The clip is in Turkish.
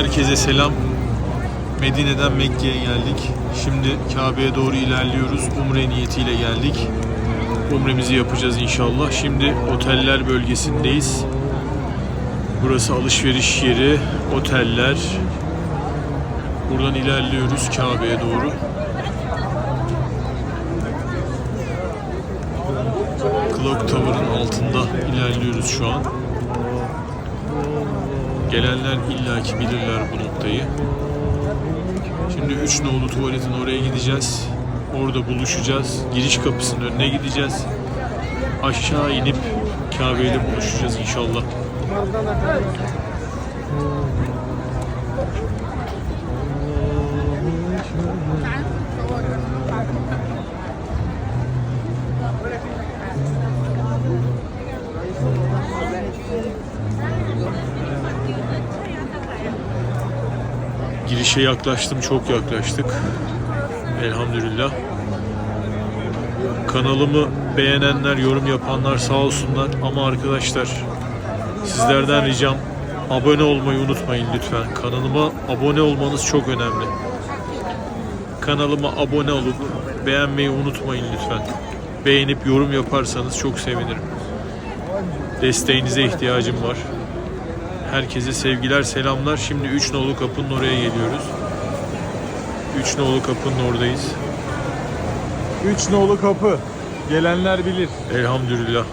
Herkese selam. Medine'den Mekke'ye geldik. Şimdi Kabe'ye doğru ilerliyoruz. Umre niyetiyle geldik. Umremizi yapacağız inşallah. Şimdi oteller bölgesindeyiz. Burası alışveriş yeri, oteller. Buradan ilerliyoruz Kabe'ye doğru. Clock Tower'ın altında ilerliyoruz şu an. Gelenler illaki bilirler bu noktayı. Şimdi 3 nolu tuvaletin oraya gideceğiz. Orada buluşacağız. Giriş kapısının önüne gideceğiz. Aşağı inip Kabe ile buluşacağız inşallah. Girişe yaklaştım, çok yaklaştık. Elhamdülillah. Kanalımı beğenenler, yorum yapanlar sağ olsunlar. Ama arkadaşlar sizlerden ricam abone olmayı unutmayın lütfen. Kanalıma abone olmanız çok önemli. Kanalıma abone olup beğenmeyi unutmayın lütfen. Beğenip yorum yaparsanız çok sevinirim. Desteğinize ihtiyacım var. Herkese sevgiler, selamlar. Şimdi 3 nolu kapının oraya geliyoruz. 3 nolu kapının oradayız. 3 nolu kapı. Gelenler bilir. Elhamdülillah.